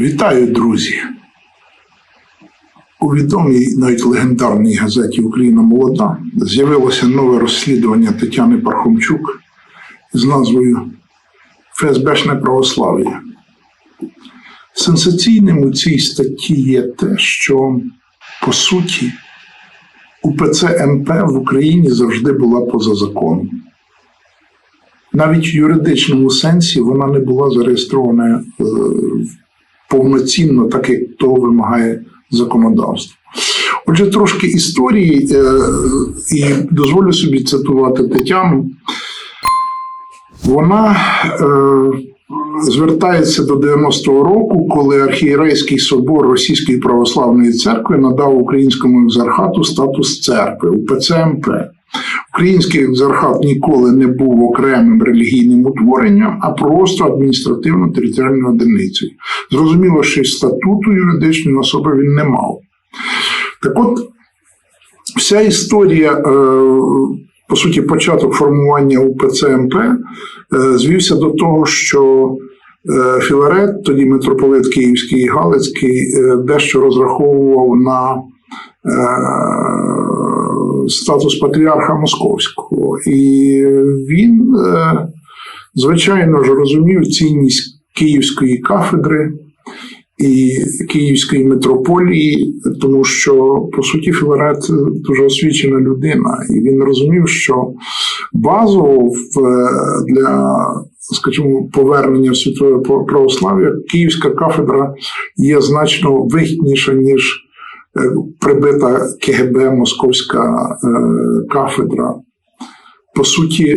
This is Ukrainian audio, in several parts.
Вітаю, друзі! У відомій навіть легендарній газеті Україна молода з'явилося нове розслідування Тетяни Пархомчук з назвою ФСБшне православ'я. Сенсаційним у цій статті є те, що по суті УПЦ МП в Україні завжди була поза законом. Навіть в юридичному сенсі вона не була зареєстрована е, повноцінно, так як того вимагає законодавство. Отже, трошки історії, е, і дозволю собі цитувати Тетяну. Вона е, звертається до 90-го року, коли архієрейський собор Російської православної церкви надав українському екзархату статус церкви УПЦ МП. Український екзархат ніколи не був окремим релігійним утворенням, а просто адміністративно-територіальною одиницею. Зрозуміло, що статуту юридичної особи він не мав. Так от, вся історія, е, по суті, початок формування УПЦ МП е, звівся до того, що е, Філарет, тоді митрополит Київський і Галицький, дещо розраховував на статус патріарха Московського. І він, е, звичайно ж, розумів цінність Київської кафедри і Київської митрополії, тому що по суті Філарет дуже освічена людина, і він розумів, що базово для, скажімо, повернення в світове православ'я Київська кафедра є значно вигідніша, ніж е, прибита КГБ Московська е, кафедра. По суті,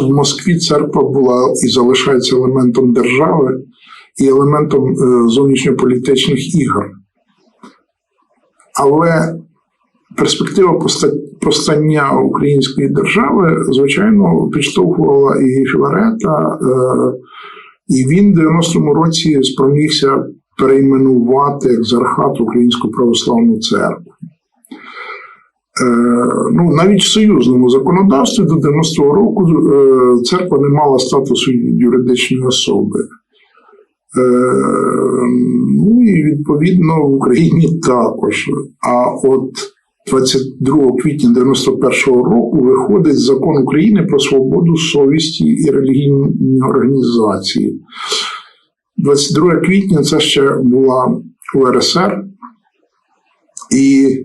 в Москві церква була і залишається елементом держави і елементом е, зовнішньополітичних ігор. Але перспектива постання української держави, звичайно, підштовхувала і Філарета, е, і він в 90-му році спромігся перейменувати екзархат Українську православну церкву. Е, ну, навіть в союзному законодавстві до 90-го року е, церква не мала статусу юридичної особи. Е, ну і відповідно в Україні також. А от 22 квітня 91-го року виходить закон України про свободу совісті і релігійні організації. 22 квітня це ще була УРСР, і,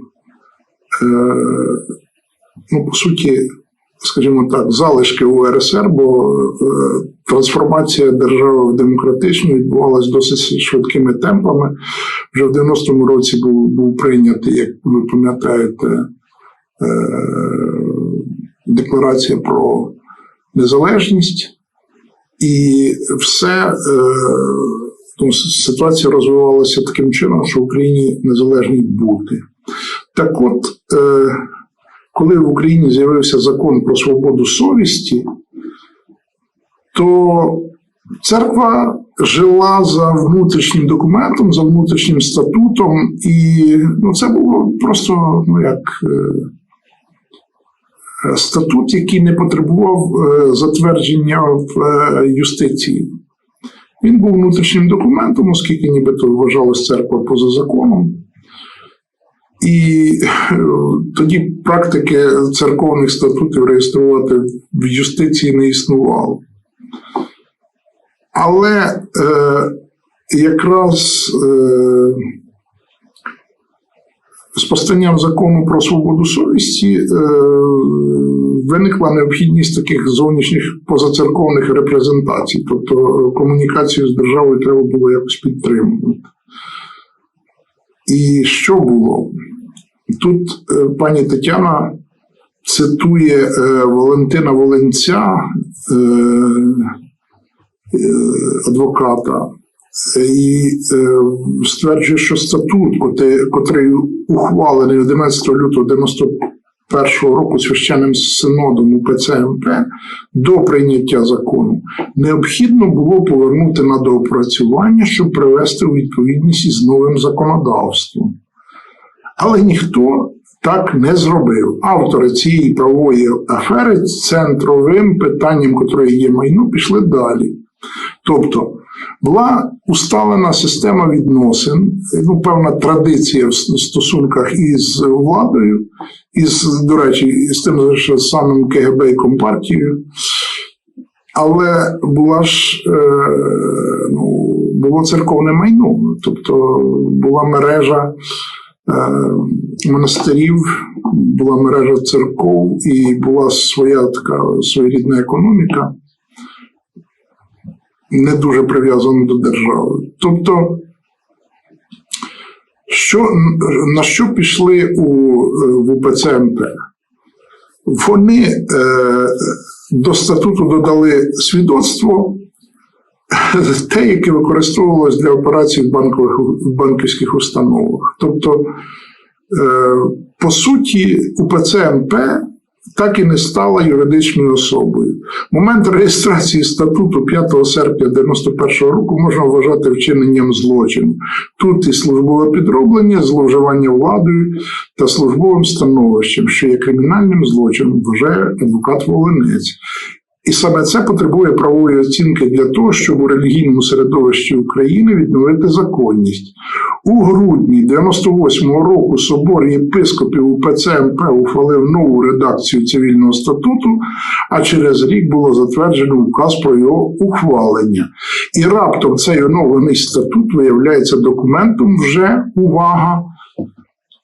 е, ну, по суті, скажімо так, залишки УРСР, бо е, трансформація держави в демократичну відбувалася досить швидкими темпами. Вже в 90-му році був, був прийнятий, як ви пам'ятаєте, е, декларація про незалежність, і все е, ну, ситуація розвивалася таким чином, що в Україні незалежні бути. Так от, е, коли в Україні з'явився закон про свободу совісті, то церква жила за внутрішнім документом, за внутрішнім статутом, і ну, це було просто ну, як е, статут, який не потребував е, затвердження в е, юстиції. Він був внутрішнім документом, оскільки нібито вважалась церква поза законом. І е, тоді практики церковних статутів реєструвати в юстиції не існувало. Але е, якраз е, з постанням закону про свободу совісті е, виникла необхідність таких зовнішніх позацерковних репрезентацій, тобто е, комунікацію з державою треба було якось підтримувати. І що було? Тут е, пані Тетяна цитує Валентина Волинця, е, адвоката, і е, стверджує, що статут, котрий, ухвалений 11 лютого 91 року священним синодом УПЦ МП до прийняття закону, необхідно було повернути на доопрацювання, щоб привести у відповідність із новим законодавством. Але ніхто так не зробив. Автори цієї правової афери з центровим питанням, котрої є майно, пішли далі. Тобто Була усталена система відносин, ну, певна традиція в стосунках із владою, із, до речі, із тим же самим КГБ і Компартією. Але була ж е, ну, було церковне майно, тобто була мережа е, монастирів, була мережа церков і була своя така своєрідна економіка, не дуже прив'язана до держави. Тобто, що, на що пішли у, в УПЦ МП? Вони е, до статуту додали свідоцтво, те, яке використовувалось для операцій в, банкових, банківських установах. Тобто, е, по суті, УПЦ МП так і не стала юридичною особою. Момент реєстрації статуту 5 серпня 91 року можна вважати вчиненням злочину. Тут і службове підроблення, зловживання владою та службовим становищем, що є кримінальним злочином, вважає адвокат Волинець. І саме це потребує правової оцінки для того, щоб у релігійному середовищі України відновити законність. У грудні 98-го року собор єпископів УПЦ МП ухвалив нову редакцію цивільного статуту, а через рік було затверджено указ про його ухвалення. І раптом цей оновлений статут виявляється документом вже увага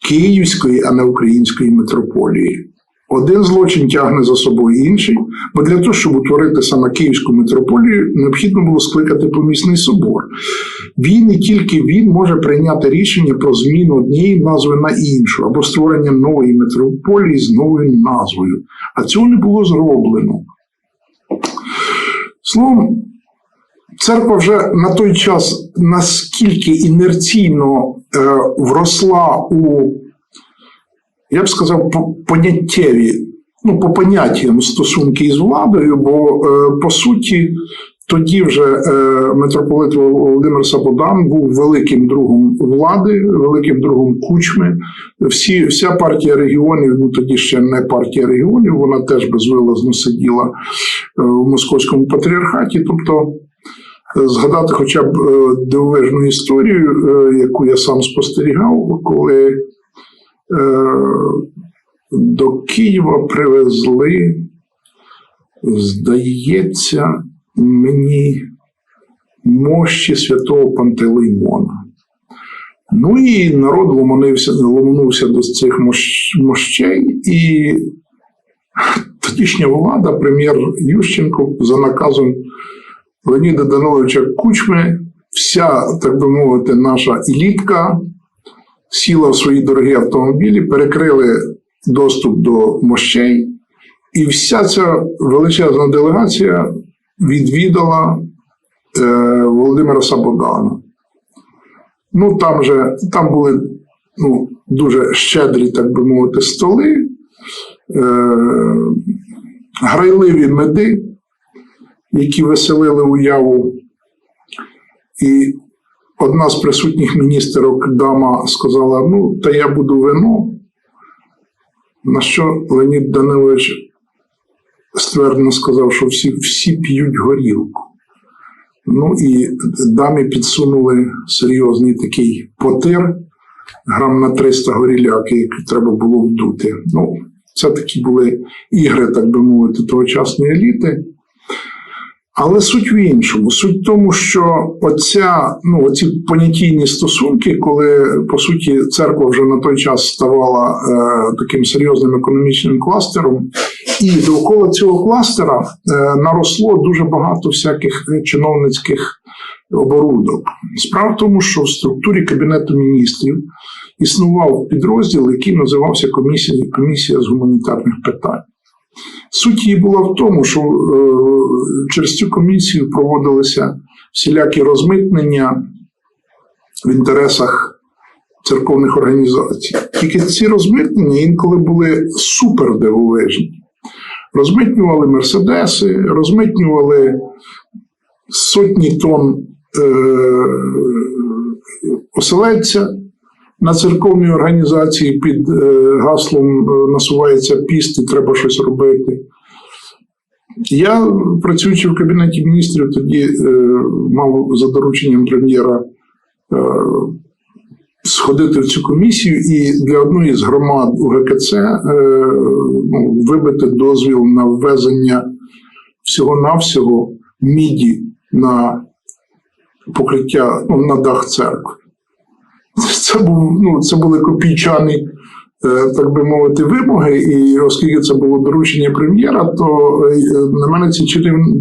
Київської, а не української митрополії. Один злочин тягне за собою інший, бо для того, щоб утворити саме Київську митрополію, необхідно було скликати помісний собор. Він і тільки він може прийняти рішення про зміну однієї назви на іншу або створення нової митрополії з новою назвою. А цього не було зроблено. Словом, церква вже на той час наскільки інерційно е, вросла у я б сказав, по- поняттєві, ну, по поняттям стосунки із владою, бо е, по суті, тоді вже е, митрополит Володимир Сабодан був великим другом влади, великим другом кучми. Всі, вся партія регіонів, ну тоді ще не партія регіонів, вона теж безвилазно сиділа е, в московському патріархаті. Тобто згадати хоча б дивовижну історію, яку я сам спостерігав, коли до Києва привезли, здається, мені мощі святого Пантелеймона. Ну і народ ломанився, ломанувся до цих мощей, і тодішня влада, прем'єр Ющенко, за наказом Леоніда Даниловича Кучми, вся, так би мовити, наша елітка сіла в свої дорогі автомобілі, перекрили доступ до мощей, і вся ця величезна делегація відвідала е, Володимира Сабодана. Ну, там же там були ну, дуже щедрі, так би мовити, столи, е, грайливі меди, які веселили уяву. І одна з присутніх міністерок дама сказала: ну, та я буду вино. На що Леонід Данилович ствердно сказав, що всі, всі п'ють горілку. Ну і дамі підсунули серйозний такий потир, грам на 300 горіляки, які треба було вдути. Ну, це такі були ігри, так би мовити, тогочасної еліти. Але суть в іншому. Суть в тому, що оця, ну, оці понятійні стосунки, коли по суті церква вже на той час ставала е, таким серйозним економічним кластером, і довкола цього кластера е, наросло дуже багато всяких чиновницьких оборудок. Справа в тому, що в структурі Кабінету міністрів існував підрозділ, який називався комісія, комісія з гуманітарних питань. Суть її була в тому, що е, через цю комісію проводилися всілякі розмитнення в інтересах церковних організацій. Тільки ці розмитнення інколи були супер дивовижні. Розмитнювали мерседеси, розмитнювали сотні тонн е, на церковній організації під е, гаслом е, насувається піст і треба щось робити. Я, працюючи в кабінеті міністрів, тоді е, мав за дорученням прем'єра сходити в цю комісію і для одної з громад УГКЦ ну, вибити дозвіл на ввезення всього-навсього міді на покриття ну, на дах церкви. Це, був, ну, це були копійчані, е, так би мовити, вимоги, і оскільки це було доручення прем'єра, то е, на мене ці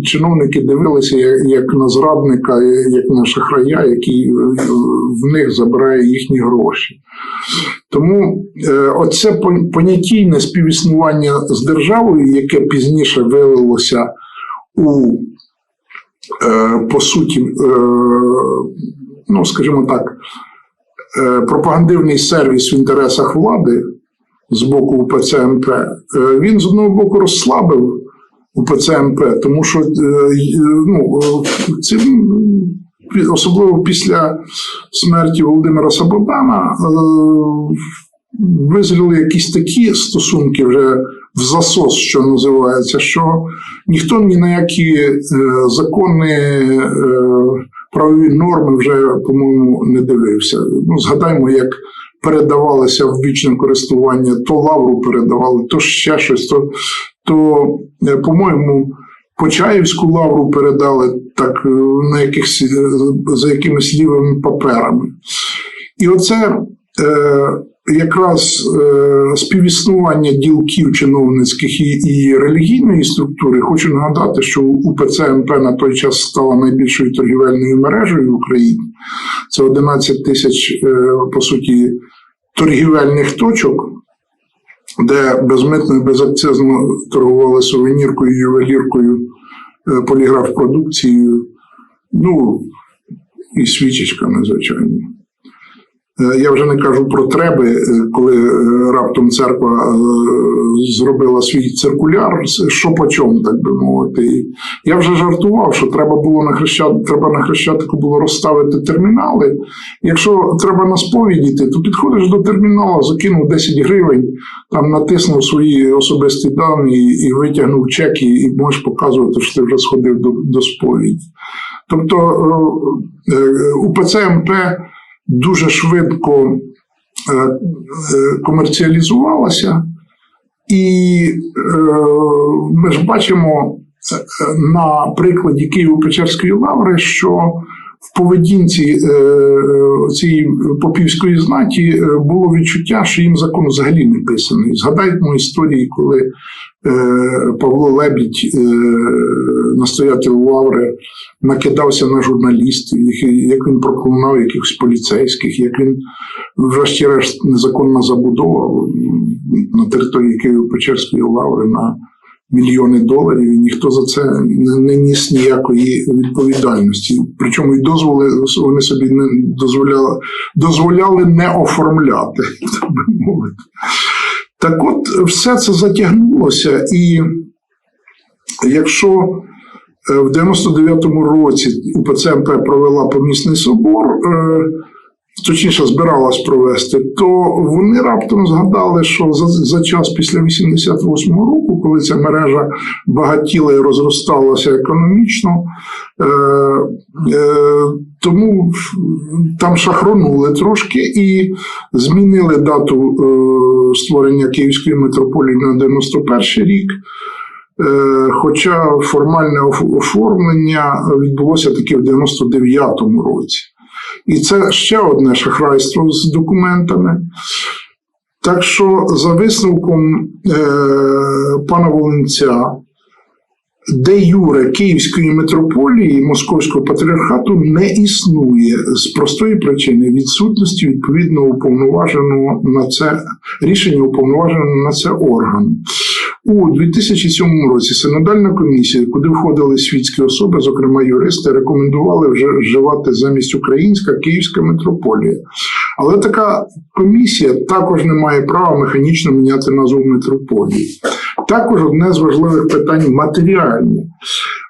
чиновники дивилися як, на зрадника, як на шахрая, який е, в них забирає їхні гроші. Тому оце понятійне співіснування з державою, яке пізніше вилилося у, по суті, ну, скажімо так, пропагандивний сервіс в інтересах влади з боку УПЦ МП, е, він з одного боку розслабив УПЦ МП, тому що е, ну, е, цим, особливо після смерті Володимира Сабодана, е, визріли якісь такі стосунки вже в засос, що називається, що ніхто ні на які е, закони, е, правові норми вже, по-моєму, не дивився. Ну, згадаймо, як передавалося в вічне користування, то лавру передавали, то ще щось, то, то е, по-моєму, Почаївську лавру передали так е, на якихось, е, за якимись лівими паперами. І оце якраз е, співіснування ділків чиновницьких і, і релігійної структури. Хочу нагадати, що УПЦ МП на той час стала найбільшою торгівельною мережею в Україні. Це 11 тисяч, е, по суті, торгівельних точок, де безмитно і безакцизно торгували сувеніркою, ювеліркою, е, поліграф-продукцією, ну і свічечками, звичайно. Е, Я вже не кажу про треби, е, коли е, раптом церква зробила свій циркуляр, що по чому, так би мовити. Я вже жартував, що треба було на хрещат, треба на хрещатику було розставити термінали. Якщо треба на сповідь йти, то підходиш до терміналу, закинув 10 гривень, там натиснув свої особисті дані і витягнув чек, і, можеш показувати, що ти вже сходив до, до сповіді. Тобто е, е, УПЦ МП дуже швидко е, е, комерціалізувалася, і е, ми ж бачимо на прикладі Києво-Печерської лаври, що в поведінці е, цієї попівської знаті е, було відчуття, що їм закон взагалі не писаний. Згадаймо історії, коли е, Павло Лебідь, настоятель лаври, накидався на журналістів, як він проклинав якихось поліцейських, як він, врешті-решт, незаконна забудова на території Києво-Печерської лаври на мільйони доларів, і ніхто за це не, ніс ніякої відповідальності. Причому і дозволи вони собі не дозволяли, дозволяли не оформляти, так би мовити. Так от, все це затягнулося, і якщо е, в 99-му році УПЦ МП провела помісний собор, е, точніше збиралась провести, то вони раптом згадали, що за, за час після 88-го року, коли ця мережа багатіла і розросталася економічно, е, е, тому там шахронули трошки і змінили дату е, створення Київської митрополії на 91 рік. Е, Хоча формальне оформлення відбулося таки в 99-му році. І це ще одне шахрайство з документами. Так що, за висновком е, пана Волинця, де Юре Київської митрополії Московського патріархату не існує з простої причини відсутності відповідного уповноваженого на це рішення уповноваженого на це органу. У 2007 році синодальна комісія, куди входили світські особи, зокрема юристи, рекомендували вже вживати замість українська Київська митрополія. Але така комісія також не має права механічно міняти назву митрополії. Також одне з важливих питань матеріальне.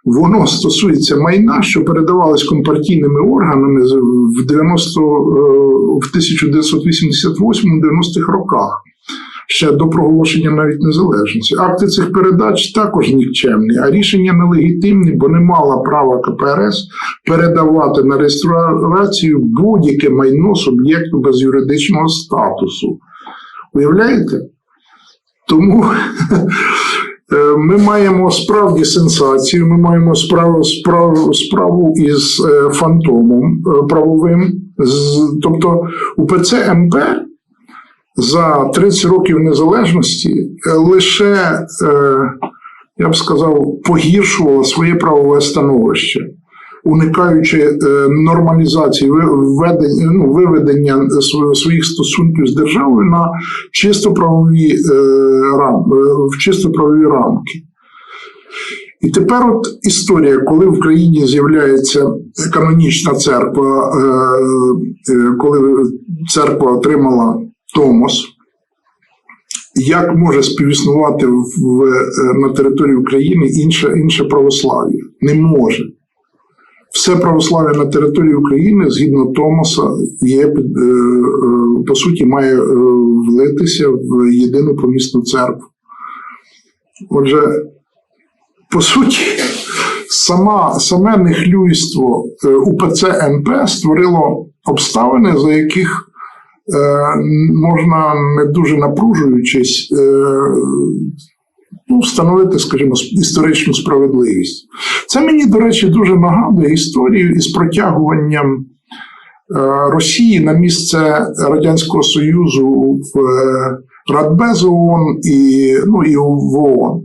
Воно стосується майна, що передавалось компартійними органами в 90, е, в 1988-90-х роках. ще до проголошення навіть незалежності. Акти цих передач також нікчемні, а рішення нелегітимні, бо не мала права КПРС передавати на реєстрацію будь-яке майно суб'єкту без юридичного статусу. Уявляєте? Тому е, ми маємо справді сенсацію, ми маємо справу, справу, справу із е, фантомом е, правовим. Тобто УПЦ МП за 30 років незалежності лише, я б сказав, погіршувала своє правове становище, уникаючи е, нормалізації введення, ну, виведення своїх стосунків з державою на чисто правові е, е, в чисто правові рамки. І тепер от історія, коли в країні з'являється канонічна церква, коли церква отримала Томос, як може співіснувати в, на території України інше, інше православ'я? Не може. Все православ'я на території України, згідно Томоса, є, е, е, по суті, має е, влитися в єдину помісну церкву. Отже, по суті, сама, саме нехлюйство УПЦ МП створило обставини, за яких можна не дуже напружуючись ну, встановити, скажімо, історичну справедливість. Це мені, до речі, дуже нагадує історію із протягуванням е, Росії на місце Радянського Союзу в е, Радбез ООН і, ну, і в ООН.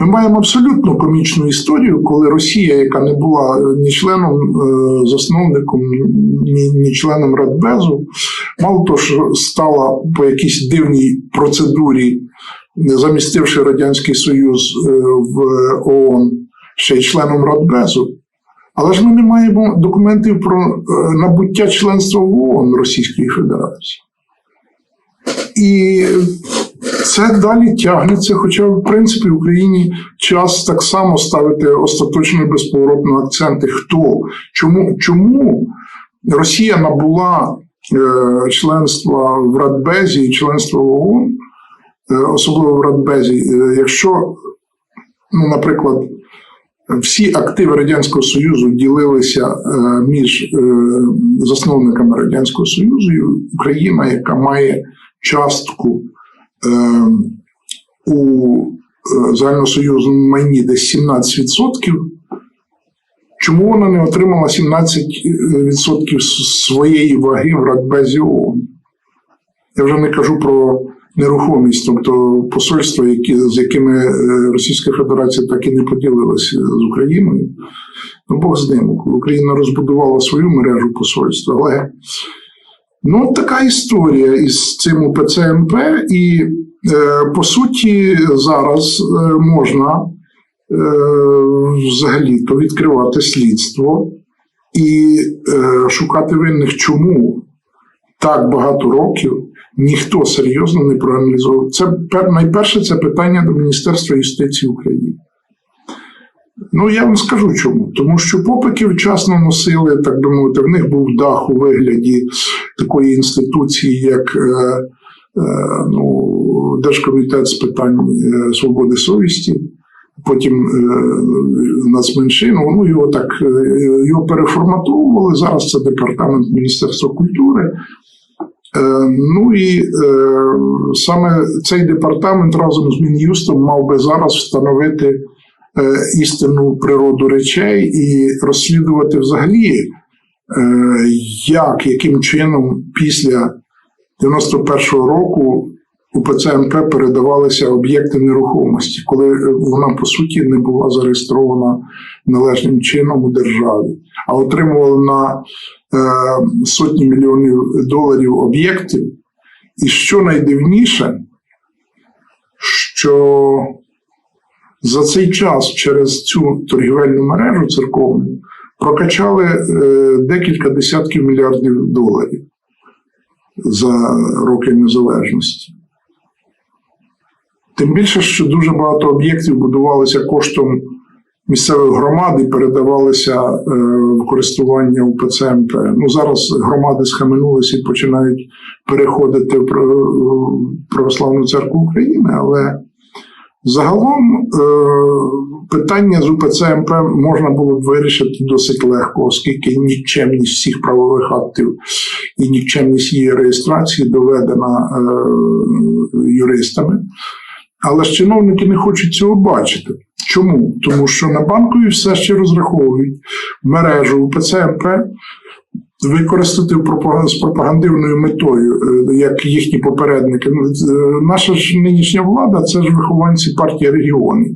Ми маємо абсолютно комічну історію, коли Росія, яка не була ні членом е, засновником, ні, ні членом Радбезу, мало того, що стала по якійсь дивній процедурі, замістивши Радянський Союз е, в ООН ще й членом Радбезу. Але ж ми не маємо документів про е, набуття членства в ООН Російської Федерації. І це далі тягнеться, хоча, в принципі, в Україні час так само ставити остаточно безповоротно акценти. Хто? Чому, чому Росія набула е, членства в Радбезі і членства в ООН, особливо в Радбезі, е, якщо, ну, наприклад, всі активи Радянського Союзу ділилися е, між е, засновниками Радянського Союзу і Україна, яка має частку е, у е, загальносоюзному майні десь 17%. Чому вона не отримала 17% своєї ваги в Радбезі ООН? Я вже не кажу про нерухомість, тобто посольства, які, з якими е, Російська Федерація так і не поділилася з Україною. Ну, Бог з ним. Україна розбудувала свою мережу посольства, але ну, така історія із цим УПЦ МП, і е, по суті зараз е, можна е, взагалі-то відкривати слідство і е, шукати винних, чому так багато років ніхто серйозно не проаналізував. Це найперше це питання до Міністерства юстиції України. Ну, я вам скажу чому. Тому що попики вчасно носили, так би мовити, в них був дах у вигляді такої інституції, як е, е, ну, Держкомітет з питань е, свободи совісті, потім е, нацменшин, ну його так е, його переформатовували. Зараз це департамент Міністерства культури. Е, Ну і е, саме цей департамент разом з Мін'юстом мав би зараз встановити е, істинну природу речей і розслідувати взагалі, як, яким чином після 91-го року у ПЦМП передавалися об'єкти нерухомості, коли вона по суті не була зареєстрована належним чином у державі, а отримувала на е, сотні мільйонів доларів об'єктів. І що найдивніше, що за цей час через цю торгівельну мережу церковну прокачали е, декілька десятків мільярдів доларів за роки незалежності. Тим більше, що дуже багато об'єктів будувалося коштом місцевих громад і передавалися е, в користування УПЦ МП. Ну зараз громади схаменулися і починають переходити в Православну церкву України, але загалом е, питання з УПЦ МП можна було б вирішити досить легко, оскільки нікчемність всіх правових актів і нікчемність її реєстрації доведена е, юристами. Але ж чиновники не хочуть цього бачити. Чому? Тому що на банкові все ще розраховують мережу УПЦ використати з пропагандивною метою, е, як їхні попередники. Ну, е, Наша ж нинішня влада це ж вихованці партії регіонів.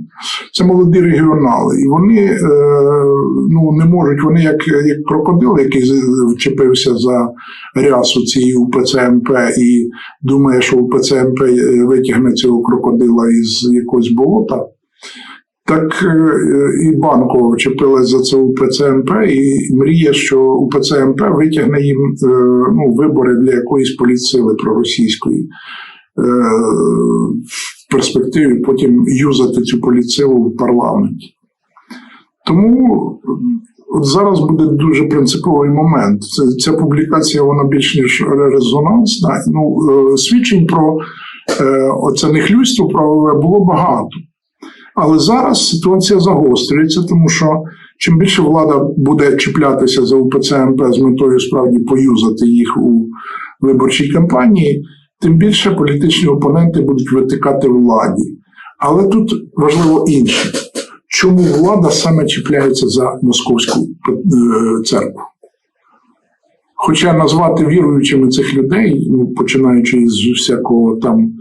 Це молоді регіонали. І вони е, ну, не можуть, вони як, як крокодил, який вчепився за рясу цієї УПЦ МП і думає, що УПЦ МП витягне цього крокодила із якогось болота. Так е, і банко вчепилась за це УПЦ МП і мріє, що УПЦ МП витягне їм е, ну, вибори для якоїсь політсили проросійської. Е, В перспективі потім юзати цю політсилу в парламенті. Тому от зараз буде дуже принциповий момент. Ця публікація вона більш ніж резонансна. Ну, свідчень про оце нехлюйство правове було багато. Але зараз ситуація загострюється, тому що чим більше влада буде чіплятися за УПЦ МП з метою справді поюзати їх у виборчій кампанії, тим більше політичні опоненти будуть витикати владі. Але тут важливо інше, чому влада саме чіпляється за московську е, церкву. Хоча назвати віруючими цих людей, ну, починаючи з всякого там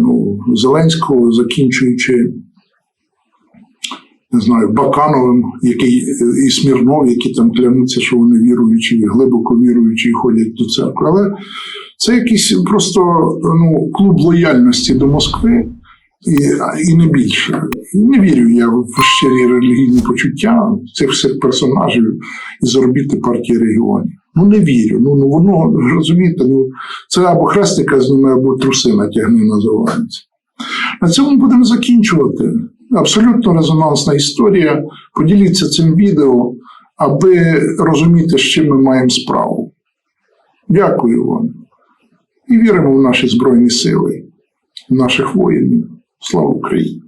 ну, Зеленського, закінчуючи, не знаю, Бакановим, який е, і Смірнов, які там клянуться, що вони віруючі, глибоко віруючі і ходять до церкви. Але це якийсь просто ну, клуб лояльності до Москви. І, і не більше. Не вірю я в щирі релігійні почуття цих всіх персонажів із орбіти партії регіонів. Ну не вірю. Ну, ну воно розумієте, ну це або хрестика зніме, або труси натягне називається. На цьому будемо закінчувати. Абсолютно резонансна історія. Поділіться цим відео, аби розуміти, з чим ми маємо справу. Дякую вам. І віримо в наші Збройні Сили, в наших воїнів. Слава Україні!